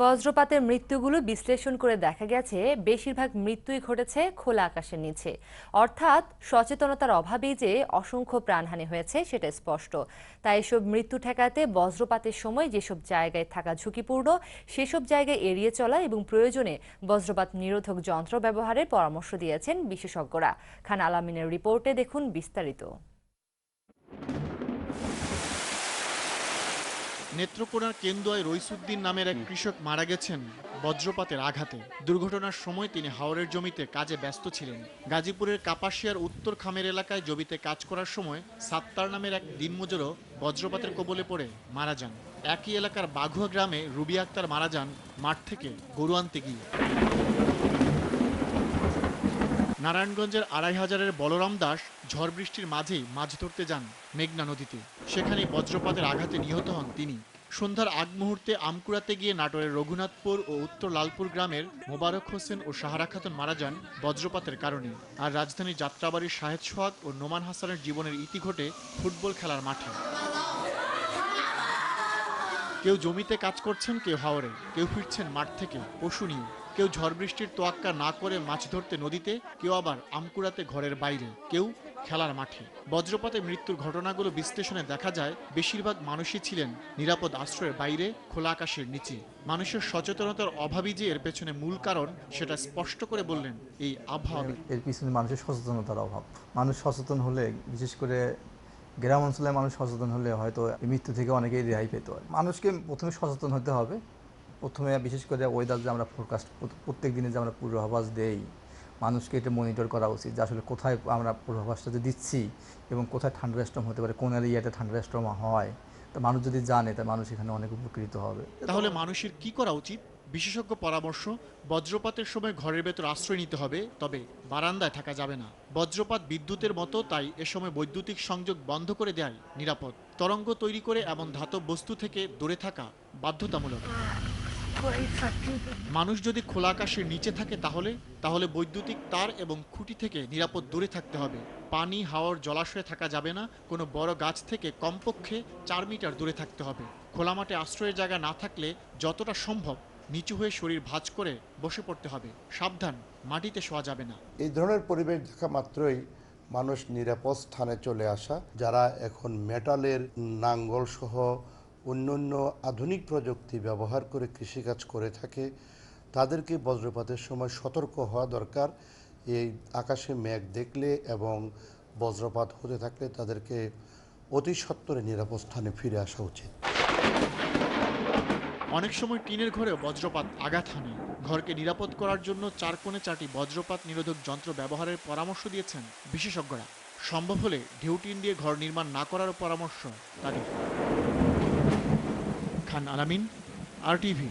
বজ্রপাতের মৃত্যুগুলো বিশ্লেষণ করে দেখা গেছে, বেশিরভাগ মৃত্যুই ঘটেছে খোলা আকাশের নিচে। অর্থাৎ সচেতনতার অভাবেই যে অসংখ্য প্রাণহানি হয়েছে, সেটা স্পষ্ট। তাই এসব মৃত্যু ঠেকাতে বজ্রপাতের সময় যেসব জায়গায় থাকা ঝুঁকিপূর্ণ, সেসব জায়গায় এড়িয়ে চলা এবং প্রয়োজনে বজ্রপাত নিরোধক যন্ত্র ব্যবহারের পরামর্শ দিয়েছেন বিশেষজ্ঞরা। খান আলামিনের রিপোর্টে দেখুন বিস্তারিত। নেত্রকোনার কেন্দুয়ায় রইসুদ্দিন নামের এক কৃষক মারা গেছেন বজ্রপাতের আঘাতে। দুর্ঘটনার সময় তিনি হাওরের জমিতে কাজে ব্যস্ত ছিলেন। গাজীপুরের কাপাসিয়ার উত্তর খামের এলাকায় জমিতে কাজ করার সময় সাত্তার নামের এক দিনমজুরও বজ্রপাতের কবলে পড়ে মারা যান। একই এলাকার বাঘুয়া গ্রামে রুবি আক্তার মারা যান মাঠ থেকে গরু আনতে গিয়ে। নারায়ণগঞ্জের আড়াই হাজারের বলরাম দাস ঝড় বৃষ্টির মাঝেই মাছ ধরতে যান মেঘনা নদীতে। সেখানে বজ্রপাতের আঘাতে নিহত হন তিনি। সন্ধ্যার আগ মুহূর্তে আমকুড়াতে গিয়ে নাটোরের রঘুনাথপুর ও উত্তর লালপুর গ্রামের মোবারক হোসেন ও সাহারা খাতুন মারা যান বজ্রপাতের কারণে। আর রাজধানীর যাত্রাবাড়ির শাহেদ সোহাগ ও নোমান হাসানের জীবনের ইতি ঘটে ফুটবল খেলার মাঠে। কেউ জমিতে কাজ করছেন, কেউ হাওরে, কেউ ফিরছেন মাঠ থেকে, পশু নিয়ে। কেউ ঝড় বৃষ্টির তোয়াক্কা না করে মাছ ধরতে নদীতে কেউ আবার আমকুড়াতে ঘরের বাইরে কেউ খেলার মাঠে। বজ্রপাতে মৃত্যুর ঘটনাগুলো বিশ্লেষণে দেখা যায় বেশিরভাগ মানুষই ছিলেন নিরাপদ আশ্রয়ের বাইরে খোলা আকাশের নিচে। মানুষের সচেতনতার অভাবই যে এর পেছনে মূল কারণ সেটা স্পষ্ট করে বললেন এই আবহাওয়া এর পিছনে মানুষের সচেতনতার অভাব। মানুষ সচেতন হলে বিশেষ করে গ্রাম অঞ্চলে মানুষ সচেতন হলে হয়তো মৃত্যু থেকে অনেকেই রেহাই পেতে পেত। মানুষকে প্রথমে সচেতন হতে হবে প্রথমে বিশেষ করে ওয়েদার যে আমরা ফোরকাস্ট প্রত্যেক দিনে যে আমরা পূর্বাভাস দেই, মানুষকে এটা মনিটর করা উচিত যে আসলে কোথায় আমরা পূর্বাভাসটা যে দিচ্ছি এবং কোথায় ঠান্ডা স্ট্রম হতে পারে, কোন এরিয়াতে ঠান্ডা স্ট্রম হয়। তা মানুষ যদি জানে তা মানুষ এখানে অনেক উপকৃত হবে। তাহলে মানুষের কি করা উচিত? বিশেষজ্ঞ পরামর্শ, বজ্রপাতের সময় ঘরের ভেতর আশ্রয় নিতে হবে, তবে বারান্দায় থাকা যাবে না। বজ্রপাত বিদ্যুতের মতো, তাই এ সময় বৈদ্যুতিক সংযোগ বন্ধ করে দেয় নিরাপদ। তরঙ্গ তৈরি করে এমন ধাতব বস্তু থেকে দূরে থাকা বাধ্যতামূলক। মানুষ যদি খোলা আকাশের নিচে থাকে তাহলে তাহলে বৈদ্যুতিক তার এবং খুঁটি থেকে নিরাপদ দূরে থাকতে হবে। পানি, হাওয়ার জলাশয়ে থাকা যাবে না, কোনো বড় গাছ থেকে কমপক্ষে চার মিটার দূরে থাকতে হবে। খোলা মাঠে আশ্রয়ের জায়গা না থাকলে যতটা সম্ভব নিচু হয়ে শরীর ভাঁজ করে বসে পড়তে হবে। সাবধান, মাটিতে শোয়া যাবে না। এই ধরনের পরিবেশ দেখা মাত্রই মানুষ নিরাপদ স্থানে চলে আসা, যারা এখন মেটালের নাঙ্গল সহ অন্যান্য আধুনিক প্রযুক্তি ব্যবহার করে কৃষিকাজ করে থাকে, তাদেরকে বজ্রপাতের সময় সতর্ক হওয়া দরকার। এই আকাশে মেঘ দেখলে এবং বজ্রপাত হতে থাকলে তাদেরকে অতি সত্বরে নিরাপদ স্থানে ফিরে আসা উচিত। অনেক সময় টিনের ঘরেও বজ্রপাত আঘাত হানে। ঘরকে নিরাপদ করার জন্য চার কোণে চারটি বজ্রপাত নিরোধক যন্ত্র ব্যবহারের পরামর্শ দিয়েছেন বিশেষজ্ঞরা। সম্ভব হলে ঢেউ টিন দিয়ে ঘর নির্মাণ না করারও পরামর্শ তাদের। খান আলামিন আর টিভি।